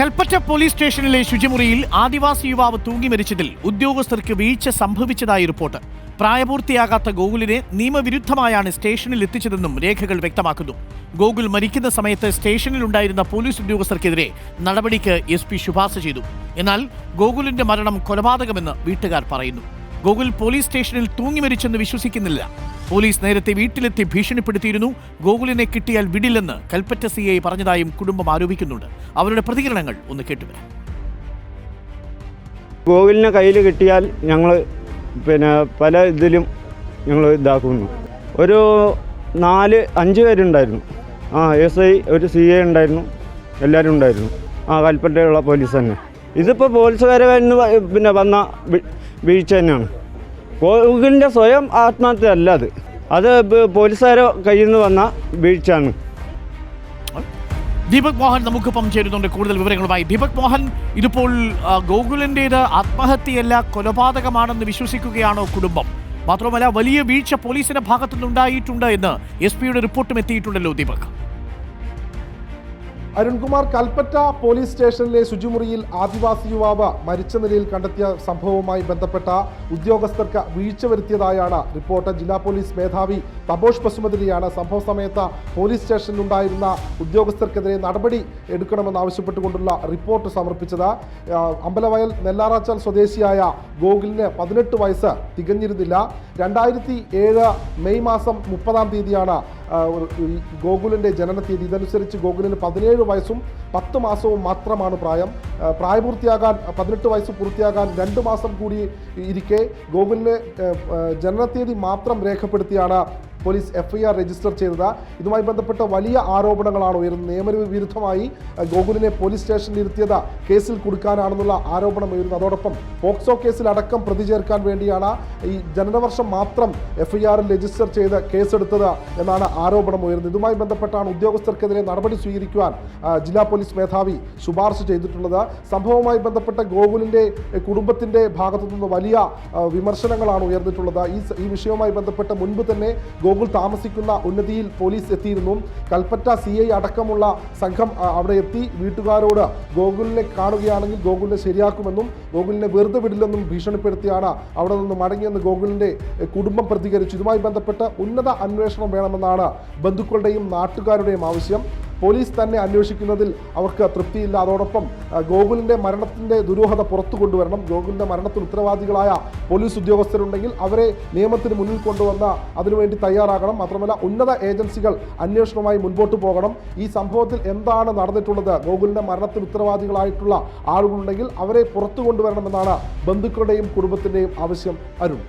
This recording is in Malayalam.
കൽപ്പറ്റ പോലീസ് സ്റ്റേഷനിലെ ശുചിമുറിയിൽ ആദിവാസി യുവാവ് തൂങ്ങി മരിച്ചതിൽ ഉദ്യോഗസ്ഥർക്ക് വീഴ്ച സംഭവിച്ചതായി റിപ്പോർട്ട്. പ്രായപൂർത്തിയാകാത്ത ഗോകുലിനെ നിയമവിരുദ്ധമായാണ് സ്റ്റേഷനിൽ എത്തിച്ചതെന്നും രേഖകൾ വ്യക്തമാക്കുന്നു. ഗോകുൽ മരിക്കുന്ന സമയത്ത് സ്റ്റേഷനിലുണ്ടായിരുന്ന പോലീസ് ഉദ്യോഗസ്ഥർക്കെതിരെ നടപടിക്ക് എസ് പി ശുപാർശ ചെയ്തു. എന്നാൽ ഗോകുലിന്റെ മരണം കൊലപാതകമെന്ന് വീട്ടുകാർ പറയുന്നു. ഗോകുൽ പോലീസ് സ്റ്റേഷനിൽ തൂങ്ങി മരിച്ചെന്ന് വിശ്വസിക്കുന്നില്ല. പോലീസ് നേരത്തെ വീട്ടിലെത്തി ഭീഷണിപ്പെടുത്തിയിരുന്നു. ഗോകുലിനെ കിട്ടിയാൽ വിടില്ലെന്ന് കൽപ്പറ്റ സി ഐ പറഞ്ഞതായും കുടുംബം ആരോപിക്കുന്നുണ്ട്. അവരുടെ പ്രതികരണങ്ങൾ ഒന്ന് കേട്ടുവരാം. ഗോകുലിനെ കയ്യിൽ കിട്ടിയാൽ ഞങ്ങൾ പിന്നെ പല ഇതിലും ഞങ്ങൾ ഇതാക്കുന്നു. ഒരു നാല് അഞ്ച് പേരുണ്ടായിരുന്നു. ആ എസ് ഐ ഒരു സി ഐ ഉണ്ടായിരുന്നു. എല്ലാവരും ഉണ്ടായിരുന്നു. ആ കൽപ്പറ്റയുള്ള പോലീസ് തന്നെ. ഇതിപ്പോൾ പോലീസുകാരെ എന്ന് പിന്നെ വന്ന വീഴ്ച തന്നെയാണ്. ഗോകുലിന്റെ സ്വയം ആത്മഹത്യ അല്ല അത്. അത് പോലീസുകാരോ കയ്യിൽ നിന്ന് വന്ന വീഴ്ചയാണ്. ദീപക് മോഹൻ നമുക്കിപ്പം ചേരുന്നുണ്ട് കൂടുതൽ വിവരങ്ങളുമായി. ദീപക് മോഹൻ ഇതിപ്പോൾ ഗോകുലിന്റേത് ആത്മഹത്യയല്ല കൊലപാതകമാണെന്ന് വിശ്വസിക്കുകയാണോ കുടുംബം? മാത്രമല്ല വലിയ വീഴ്ച പോലീസിന്റെ ഭാഗത്തുനിന്നുണ്ടായിട്ടുണ്ട് എന്ന് എസ് പിയുടെ റിപ്പോർട്ടും എത്തിയിട്ടുണ്ടല്ലോ ദീപക്. അരുൺകുമാർ കൽപ്പറ്റ പോലീസ് സ്റ്റേഷനിലെ ശുചിമുറിയിൽ ആദിവാസി യുവാവ് മരിച്ച നിലയിൽ കണ്ടെത്തിയ സംഭവവുമായി ബന്ധപ്പെട്ട ഉദ്യോഗസ്ഥർക്ക് വീഴ്ച വരുത്തിയതായാണ് റിപ്പോർട്ട്. ജില്ലാ പോലീസ് മേധാവി തബോഷ് പശുമതിരിയാണ് സംഭവ സമയത്ത് പോലീസ് സ്റ്റേഷനിലുണ്ടായിരുന്ന ഉദ്യോഗസ്ഥർക്കെതിരെ നടപടി എടുക്കണമെന്നാവശ്യപ്പെട്ടുകൊണ്ടുള്ള റിപ്പോർട്ട് സമർപ്പിച്ചത്. അമ്പലവയൽ നെല്ലാറാച്ചാൽ സ്വദേശിയായ ഗോകുലിന് പതിനെട്ട് വയസ്സ് തികഞ്ഞിരുന്നില്ല. രണ്ടായിരത്തി ഏഴ് മെയ് മാസം മുപ്പതാം തീയതിയാണ് ഗോകുലിന്റെ ജനന തീയതി ഇതനുസരിച്ച് ഗോകുലിന് പതിനേഴ് വയസ്സും പത്ത് മാസവും മാത്രമാണ് പ്രായം. പ്രായപൂർത്തിയാകാൻ പതിനെട്ട് വയസ്സ് പൂർത്തിയാകാൻ രണ്ട് മാസം കൂടി ഇരിക്കെ ഗോകുലിന് ജനനത്തീയതി മാത്രം രേഖപ്പെടുത്തിയാണ് പോലീസ് എഫ്ഐആർ രജിസ്റ്റർ ചെയ്തത്. ഇതുമായി ബന്ധപ്പെട്ട വലിയ ആരോപണങ്ങളാണ് ഉയരുന്നത്. നിയമവിരുദ്ധമായി ഗോകുലിനെ പോലീസ് സ്റ്റേഷനിൽ ഇരുത്തിയത് കേസിൽ കൊടുക്കാനാണെന്നുള്ള ആരോപണം ഉയരുന്നു. അതോടൊപ്പം പോക്സോ കേസിൽ അടക്കം പ്രതി ചേർക്കാൻ വേണ്ടിയാണ് ഈ ജനനവർഷം മാത്രം എഫ്ഐആറിൽ രജിസ്റ്റർ ചെയ്ത് കേസെടുത്തത് എന്നാണ് ആരോപണം ഉയരുന്നത്. ഇതുമായി ബന്ധപ്പെട്ടാണ് ഉദ്യോഗസ്ഥർക്കെതിരെ നടപടി സ്വീകരിക്കുവാൻ ജില്ലാ പോലീസ് മേധാവി ശുപാർശ ചെയ്തിട്ടുള്ളത്. സംഭവവുമായി ബന്ധപ്പെട്ട ഗോകുലിന്റെ കുടുംബത്തിന്റെ ഭാഗത്തു നിന്ന് വലിയ വിമർശനങ്ങളാണ് ഉയർന്നിട്ടുള്ളത്. ഈ ഈ വിഷയവുമായി ബന്ധപ്പെട്ട് മുൻപ് തന്നെ ഗോകുൽ താമസിക്കുന്ന ഉന്നതിയിൽ പോലീസ് എത്തിയിരുന്നു. കൽപ്പറ്റ സി ഐ അടക്കമുള്ള സംഘം അവിടെ എത്തി. വീട്ടുകാരോട് ഗോകുലിനെ കാണുകയാണെങ്കിൽ ഗോകുലിനെ ശരിയാക്കുമെന്നും ഗോകുലിനെ വെറുതെ വിടില്ലെന്നും ഭീഷണിപ്പെടുത്തിയാണ് അവിടെ നിന്ന് മടങ്ങിയെന്ന് ഗോകുലിന്റെ കുടുംബം പ്രതികരിച്ചു. ഇതുമായി ബന്ധപ്പെട്ട് ഉന്നത അന്വേഷണം വേണമെന്നാണ് ബന്ധുക്കളുടെയും നാട്ടുകാരുടെയും ആവശ്യം. പോലീസ് തന്നെ അന്വേഷിക്കുന്നതിൽ അവർക്ക് തൃപ്തിയില്ല. അതോടൊപ്പം ഗോകുലിന്റെ മരണത്തിന്റെ ദുരൂഹത പുറത്തു കൊണ്ടുവരണം. ഗോകുലിന്റെ മരണത്തിന് ഉത്തരവാദികളായ പോലീസ് ഉദ്യോഗസ്ഥരുണ്ടെങ്കിൽ അവരെ നിയമത്തിന് മുന്നിൽ കൊണ്ടുവന്ന അതിനുവേണ്ടി തയ്യാറാകണം. മാത്രമല്ല ഉന്നത ഏജൻസികൾ അന്വേഷണവുമായി മുൻപോട്ട് പോകണം. ഈ സംഭവത്തിൽ എന്താണ് നടന്നിട്ടുള്ളത്? ഗോകുലിന്റെ മരണത്തിന് ഉത്തരവാദികളായിട്ടുള്ള ആളുകളുണ്ടെങ്കിൽ അവരെ പുറത്തു കൊണ്ടുവരണമെന്നാണ് ബന്ധുക്കളുടെയും കുടുംബത്തിന്റെയും ആവശ്യം. അരുൺ.